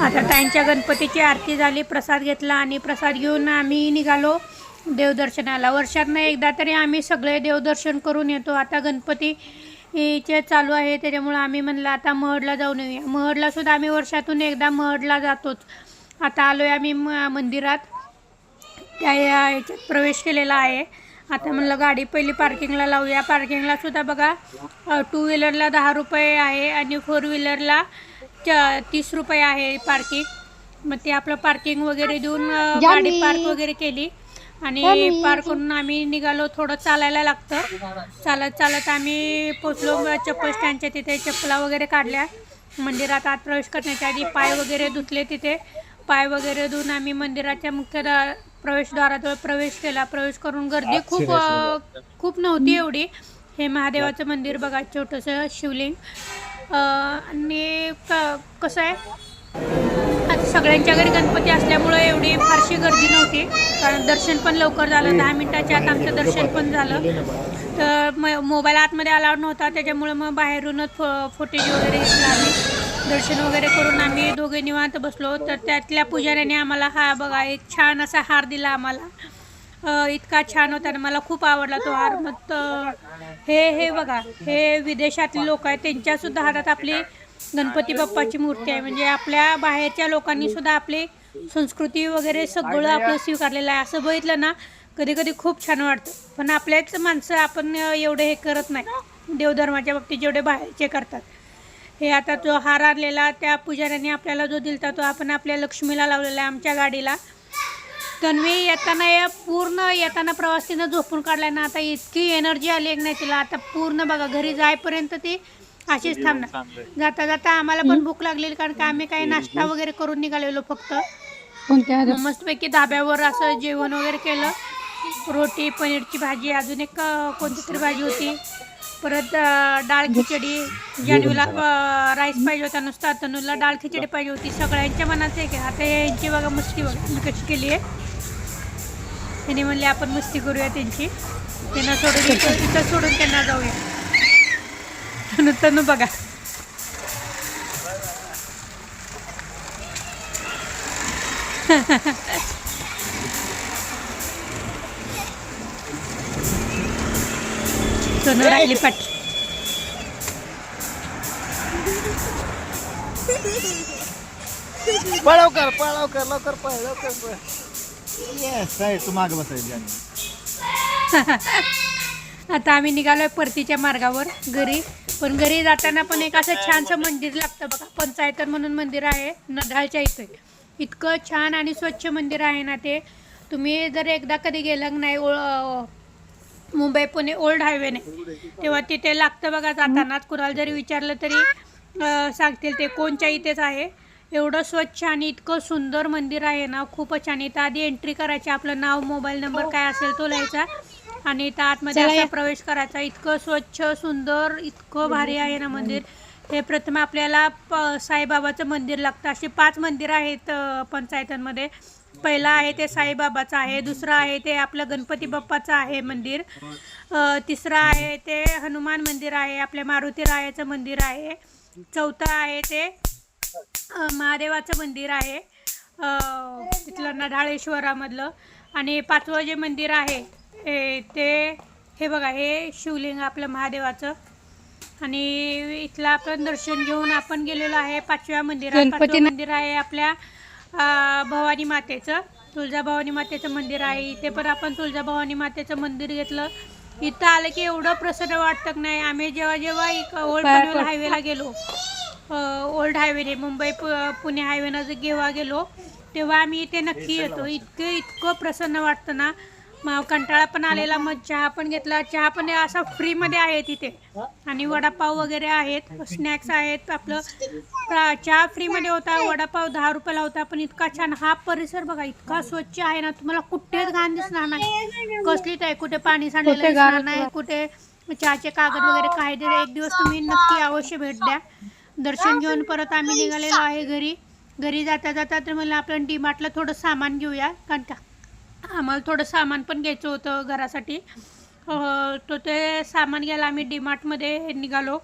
आता त्यांच्या गणपतीची आरती झाली प्रसाद घेतला आणि प्रसाद घेऊन आम्ही निघालो. देवदर्शनाला. वर्षातनं एकदा तरी आम्ही सगळे देवदर्शन करून येतो. आता गणपती चे चालू आहे. त्याच्यामुळं आम्ही म्हणलं आता महडला जाऊन येऊया. महडला सुद्धा आम्ही वर्षातून एकदा महडला जातोच. आता आलो आहे आम्ही म मंदिरात. त्या याच्यात प्रवेश केलेला आहे. आता म्हणलं गाडी पहिली पार्किंगला लावूया. पार्किंगला सुद्धा बघा टू व्हीलरला दहा रुपये आहे आणि फोर व्हीलरला च तीस रुपये आहे पार्किंग मग ते आपलं पार्किंग वगैरे देऊन गाडी पार्क वगैरे केली. आणि पार्क करून आम्ही निघालो. थोडं चालायला लागतं. चालत चालत आम्ही पोचलो. चप्पल स्टँडच्या तिथे चप्पला वगैरे काढल्या. मंदिरात आत प्रवेश करण्याच्या आधी पाय वगैरे धुतले तिथे. पाय वगैरे धुवून आम्ही मंदिराच्या मुख्य दा- प्रवेशद्वाराजवळ प्रवेश केला. प्रवेश करून गर्दी खूप खूप नव्हती एवढी. हे महादेवाचं मंदिर बघा छोटंसं शिवलिंग. आणि क कसं आहे? आता सगळ्यांच्या घरी गणपती असल्यामुळं एवढी फारशी गर्दी नव्हती. कारण दर्शन पण लवकर झालं दहा मिनिटाच्या आत आमचं दर्शन पण झालं. तर म मोबाईल आतमध्ये अलाउड नव्हता त्याच्यामुळं मग बाहेरूनच फो फुटेज वगैरे घेतला आम्ही. दर्शन वगैरे करून आम्ही दोघे निवांत बसलो. तर त्यातल्या पुजाऱ्याने आम्हाला हा बघा एक छान असा हार दिला आम्हाला. इतका छान होता आणि मला खूप आवडला तो हार. मग हे हे बघा हे विदेशातले लोक आहेत त्यांच्यासुद्धा हातात आपली गणपती बाप्पाची मूर्ती आहे. म्हणजे आपल्या बाहेरच्या लोकांनी सुद्धा आपली संस्कृती वगैरे सगळं आपलं स्वीकारलेलं आहे. असं बघितलं ना कधी कधी खूप छान वाटतं. पण आपल्याच माणसं आपण एवढे हे करत नाही. देवधर्माच्या बाबतीत जेवढे बाहेरचे करतात. हे आता जो हार आणलेला त्या पुजाऱ्यांनी आपल्याला जो दिलता तो आपण आपल्या लक्ष्मीला लावलेला आहे आमच्या गाडीला. तन्वी येताना या पूर्ण येताना प्रवास तिनं झोपून काढलाय ना आता इतकी एनर्जी आली एक नाही तिला. आता पूर्ण बघा घरी जाईपर्यंत ती अशीच थांबणार जाता जाता आम्हाला पण भूक लागलेली कारण का आम्ही काही नाश्ता वगैरे करून निघालेलो फक्त. कोणत्या मग मस्तपैकी धाब्यावर असं जेवण वगैरे केलं. रोटी पनीरची भाजी अजून एक अं, कोणती तरी भाजी होती. परत अं, डाळ खिचडी जान्हवीला अं, राईस पाहिजे होता नुसता तनूला डाळ खिचडी पाहिजे होती. सगळ्यांच्या मनाचं आहे की आता यांची बघा मस्ती बघा कशी केली आहे. त्यांनी म्हणले आपण मस्ती करूया त्यांची. त्यांना सोडून इथं इथं सोडून त्यांना जाऊया. तनू तनू बघा. तनू राहिली पाठी पळव कर पळव कर लवकर पळ लवकर पळ. येस आहे तू मागे बसायची आता आम्ही निघालोय परतीच्या मार्गावर घरी. पण घरी जाताना पण एक असं छानसं मंदिर लागतं बघा. पंचायतन म्हणून मंदिर आहे नढाळच्या इथे. इतकं छान आणि स्वच्छ मंदिर आहे ना ते. तुम्ही जर एकदा कधी गेलं नाही ओ- मुंबई पुणे ओल्ड हायवेने तेव्हा तिथे लागतं बघा जातानाच कुणाला जरी विचारलं तरी सांगतील ते कोणच्या इथेच आहे. एवढं स्वच्छ आणि इतकं सुंदर मंदिर आहे ना खूपच छान. इथं आधी एंट्री करायची आपलं नाव मोबाईल नंबर काय असेल तो लिहायचा. आणि इथं आतमध्ये चला असा या. प्रवेश करायचा. इतकं स्वच्छ सुंदर इतकं भारी आहे ना मंदिर. हे प्रथम आपल्याला प साईबाबाचं मंदिर लागतं. अशी पाच मंदिरं आहेत अं, पंचायतांमध्ये. पहिलं आहे ते साईबाबाचं आहे दुसरं आहे ते आपलं गणपती बाप्पाचं आहे मंदिर. अं, तिसरं आहे ते हनुमान मंदिर आहे आपल्या मारुती रायाचं मंदिर आहे. चौथं आहे ते अ, महादेवाचं मंदिर आहे. अ, तिथलं नढाळेश्वरामधलं. आणि पाचवं जे मंदिर आहे हे ते हे बघा हे शिवलिंग आपलं महादेवाचं. आणि इथलं आपण दर्शन घेऊन आपण गेलेलो आहे पाचव्या मंदिरात. पाचवं मंदिर आहे आपल्या भवानी मातेचं. तुळजाभवानी मातेचं मंदिर आहे. इथे पण आपण तुळजाभवानी मातेचं मंदिर घेतलं. इथं आलं की एवढं प्रसन्न वाटतं नाही. आम्ही जेव्हा जेव्हा एक ओल्ड पनवेल. हायवेला गेलो ओल्ड हायवेने मुंबई पुणे हायवेनं जेव्हा गेलो तेव्हा आम्ही इथे नक्की येतो. इतकं इतकं प्रसन्न वाटतं ना. मग कंटाळा पण आलेला मग चहा पण घेतला. चहा पण असा फ्रीमध्ये आहे तिथे. आणि वडापाव वगैरे आहेत स्नॅक्स आहेत आपलं चहा फ्रीमध्ये होता वडापाव दहा रुपयाला होता पण इतका छान. हा परिसर बघा इतका स्वच्छ आहे ना तुम्हाला कुठेच घाण दिसणार नाही. कसलीच आहे कुठे पाणी सांडलेलं दिसणार नाही कुठे चहाचे कागद वगैरे काही तरी एक दिवस तुम्ही नक्की अवश्य भेट द्या. दर्शन घेऊन परत आम्ही निघालेलो आहे घरी. घरी जाता जाता तर मला आपण डी मार्टला थोडं सामान घेऊया. कारण का आम्हाला थोडं सामान पण घ्यायचं होतं घरासाठी. हो, हो, तो ते सामान घ्यायला आम्ही डीमार्टमध्ये निघालो.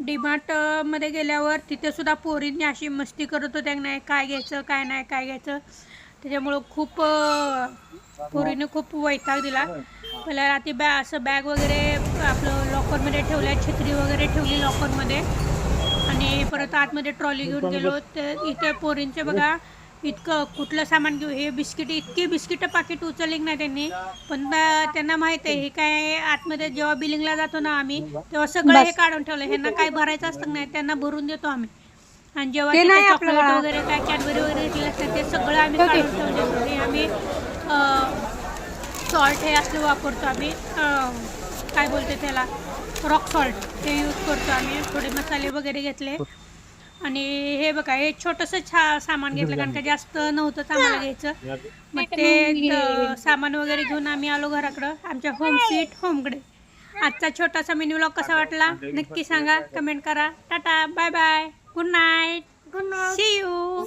डीमार्टमध्ये गेल्यावर तिथेसुद्धा पोरींनी अशी मस्ती करत होत्या नाही काय घ्यायचं काय नाही काय घ्यायचं. त्याच्यामुळं खूप पोरीने खूप वैताग दिला. पहिला रात्री बॅ असं बॅग वगैरे आपलं लॉकरमध्ये ठेवल्या छत्री वगैरे ठेवली लॉकरमध्ये. आणि परत आतमध्ये ट्रॉली घेऊन गेलो. तर इथे पोरींचे बघा इतकं कुठलं सामान घेऊ? हे बिस्किट इतकी बिस्किटं पाकिट उचलली नाही त्यांनी. पण त्यांना माहीत आहे हे काय आतमध्ये जेव्हा बिलिंगला जातो ना आम्ही तेव्हा सगळं हे काढून ठेवलं. ह्यांना काय भरायचं असतं नाही त्यांना भरून देतो आम्ही. आणि जेव्हा चॉकलेट. वगैरे काय कॅडबरी वगैरे घेतलं असतं ते सगळं आम्ही. काढून ठेवले. आम्ही सॉल्ट हे असलं वापरतो आम्ही. काय बोलते त्याला? रॉक सॉल्ट ते यूज करतो आम्ही. थोडे मसाले वगैरे घेतले. आणि हे बघा हे छोटंसं छा सामान घेतलं कारण का जास्त नव्हतं आम्हाला घ्यायचं. मग ते सामान वगैरे घेऊन आम्ही आलो घराकडं. आमच्या होम स्वीट होमकडे आजचा छोटासा मिनी व्लॉग कसा वाटला? नक्की सांगा. कमेंट करा. Tata. Bye bye good night good night see you